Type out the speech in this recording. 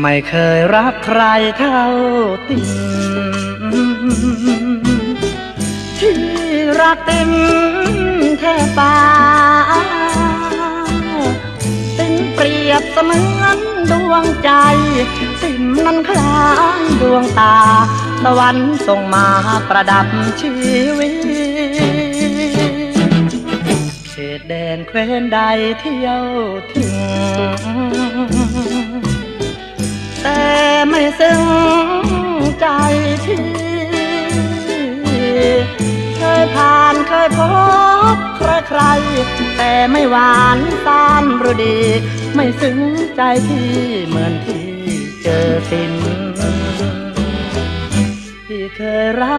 ไม่เคยรักใครเท่าติมที่รักติมแค่ปาติมเปรียบเสมือนดวงใจ ติมนั้นคล้ายดวงตาตะวันส่งมาประดับชีวิตเขตแดนแคว้นใดเที่ยวถึง ซึ้งใจที่เคยผ่านเคยพบใครใคร แต่ไม่หวานตามรดี ไม่ซึ้งใจที่เหมือนที่เจอสินที่เคยรัก